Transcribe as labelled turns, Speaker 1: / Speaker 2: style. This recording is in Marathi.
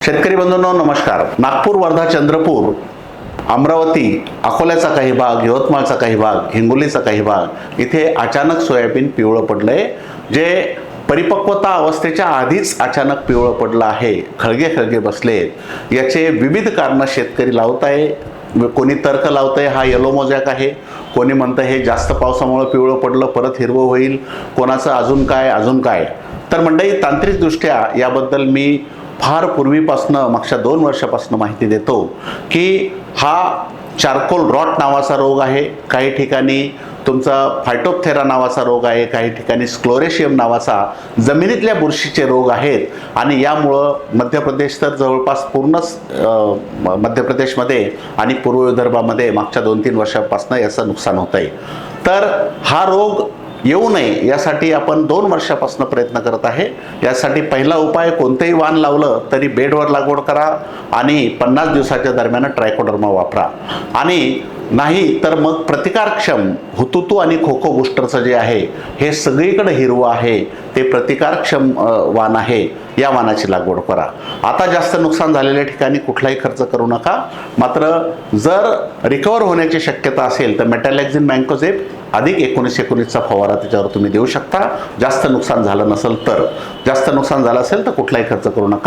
Speaker 1: शेतकरी बंधूंनो नमस्कार. नागपूर वर्धा चंद्रपूर अमरावती अकोल्याचा काही भाग यवतमाळचा काही भाग हिंगोलीचा काही भाग इथे अचानक सोयाबीन पिवळं पडलंय. जे परिपक्वता अवस्थेच्या आधीच अचानक पिवळं पडलं आहे. खळगे खळगे बसले याचे विविध कारणं शेतकरी लावत आहे. कोणी तर्क लावतंय हा येलो मोजॅक आहे. कोणी म्हणतं हे जास्त पावसामुळं पिवळं पडलं परत हिरवं होईल. कोणाचं अजून काय अजून काय? तर मंडळी तांत्रिकदृष्ट्या याबद्दल मी फार पूर्वीपासनं मागच्या दोन वर्षापासून माहिती देतो की हा चारकोल रॉट नावाचा रोग आहे. काही ठिकाणी तुमचा फायटोपथेरा नावाचा रोग आहे काही ठिकाणी स्क्लोरेशियम नावाचा जमिनीतल्या बुरशीचे रोग आहेत. आणि यामुळं मध्य प्रदेश तर जवळपास पूर्णच म- मध्य प्रदेशमध्ये आणि पूर्व विदर्भामध्ये मागच्या दोन तीन वर्षापासून याचं नुकसान होत आहे तर हा रोग येऊ नये यासाठी आपण दोन वर्षापासून प्रयत्न करत आहे. यासाठी पहिला उपाय कोणतंही वाण लावलं तरी बेडवर लागवड करा आणि पन्नास दिवसाच्या दरम्यान ट्रायकोडर्मा वापरा. आणि नाही तर मग प्रतिकारक्षम हुतुतू आणि खोखो बुस्टरचं जे आहे हे सगळीकडे हिरवं आहे. ते प्रतिकारक्षम वाण आहे. या वाणाची लागवड करा. आता जास्त नुकसान झालेल्या ठिकाणी कुठलाही खर्च करू नका. मात्र जर रिकवर होण्याची शक्यता असेल तर मेटॅलॅक्झिन मँकोझेप अधिक एकोणीस एकोणीसचा फवारा त्याच्यावर तुम्ही देऊ शकता. जास्त नुकसान झालं नसेल तर. जास्त नुकसान झालं असेल तर कुठलाही खर्च करू नका.